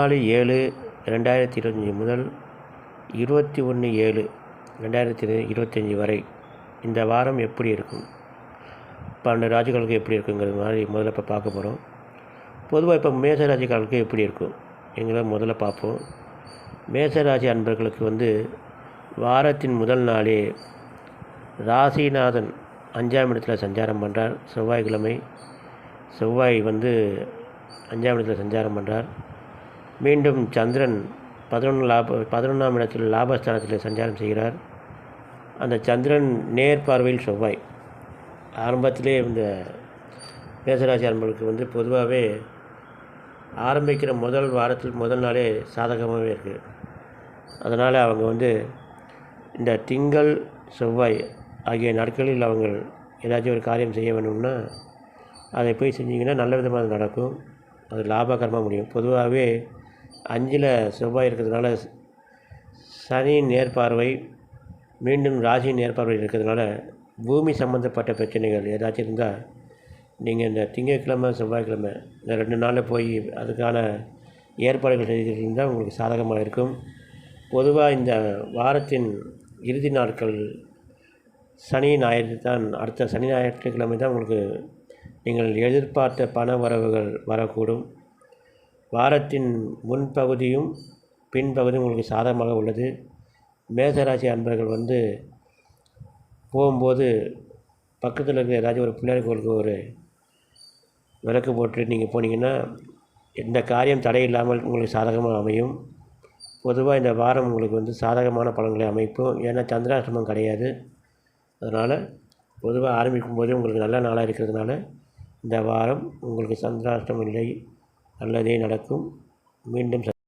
நாலு ஏழு ரெண்டாயிரத்தி இருபத்தஞ்சி முதல் இருபத்தி ஒன்று ஏழு ரெண்டாயிரத்தி இருபத்தஞ்சி வரை இந்த வாரம் எப்படி இருக்கும்? பன்னெண்டு ராஜிகளுக்கு எப்படி இருக்குங்கிறது மாதிரி முதல்ல இப்போ பார்க்க போகிறோம் பொதுவாக இப்போ மேச ராஜிகளுக்கு எப்படி இருக்கும்? எங்களை முதல்ல பார்ப்போம். மேசராசி அன்பர்களுக்கு வந்து வாரத்தின் முதல் நாளே ராசிநாதன் அஞ்சாம் இடத்துல சஞ்சாரம் பண்ணுறார் செவ்வாய்க்கிழமை செவ்வாய் வந்து அஞ்சாம் இடத்துல சஞ்சாரம் பண்ணுறார் மீண்டும் சந்திரன் பதினொன்று லாப பதினொன்றாம் இடத்தில் லாபஸ்தானத்தில் சஞ்சாரம் செய்கிறார். அந்த சந்திரன் நேர் பார்வையில் செவ்வாய். ஆரம்பத்திலே இந்த மேசராசி அன்பர்களுக்கு வந்து பொதுவாகவே ஆரம்பிக்கிற முதல் வாரத்தில் முதல் நாளே சாதகமாகவே இருக்குது அதனால் அவங்க வந்து இந்த திங்கள் செவ்வாய் ஆகிய நாட்களில் அவங்க ஏதாச்சும் ஒரு காரியம் செய்ய வேணும்னா அதை போய் செஞ்சிங்கன்னா நல்ல விதமாக அது நடக்கும். அது லாபகரமாக முடியும். பொதுவாகவே அஞ்சில் செவ்வாய் இருக்கிறதுனால சனி நேர்பார்வை மீண்டும் ராசி நேர்பார்வை இருக்கிறதுனால பூமி சம்மந்தப்பட்ட பிரச்சனைகள் ஏதாச்சும் இருந்தால் நீங்கள் இந்த திங்கட்கிழமை செவ்வாய்க்கிழமை இந்த ரெண்டு நாளில் போய் அதுக்கான ஏற்பாடுகள் செய்திருந்தால் உங்களுக்கு சாதகமாக இருக்கும். பொதுவாக இந்த வாரத்தின் இறுதி நாட்கள் சனி ஞாயிறு தான். அடுத்த சனி ஞாயிற்றுக்கிழமை தான் உங்களுக்கு நீங்கள் எதிர்பார்த்த பண வரவுகள் வரக்கூடும். வாரத்தின் முன்பகுதியும் பின்பகுதியும் உங்களுக்கு சாதகமாக உள்ளது. மேசராசி அன்பர்கள் வந்து போகும்போது பக்கத்தில் இருக்கிற ஏதாச்சும் ஒரு பிள்ளையார் கோயிலுக்கு ஒரு விளக்கு போட்டு நீங்கள் போனீங்கன்னா எந்த காரியம் தடை இல்லாமல் உங்களுக்கு சாதகமாக அமையும். பொதுவாக இந்த வாரம் உங்களுக்கு வந்து சாதகமான பலன்களை அமைப்போம். ஏன்னா சந்திராசிரமம் கிடையாது. அதனால் பொதுவாக ஆரம்பிக்கும் போதே உங்களுக்கு நல்ல நாளாக இருக்கிறதுனால இந்த வாரம் உங்களுக்கு சந்திராஷ்டமம் இல்லை. நல்லதே நடக்கும். மீண்டும்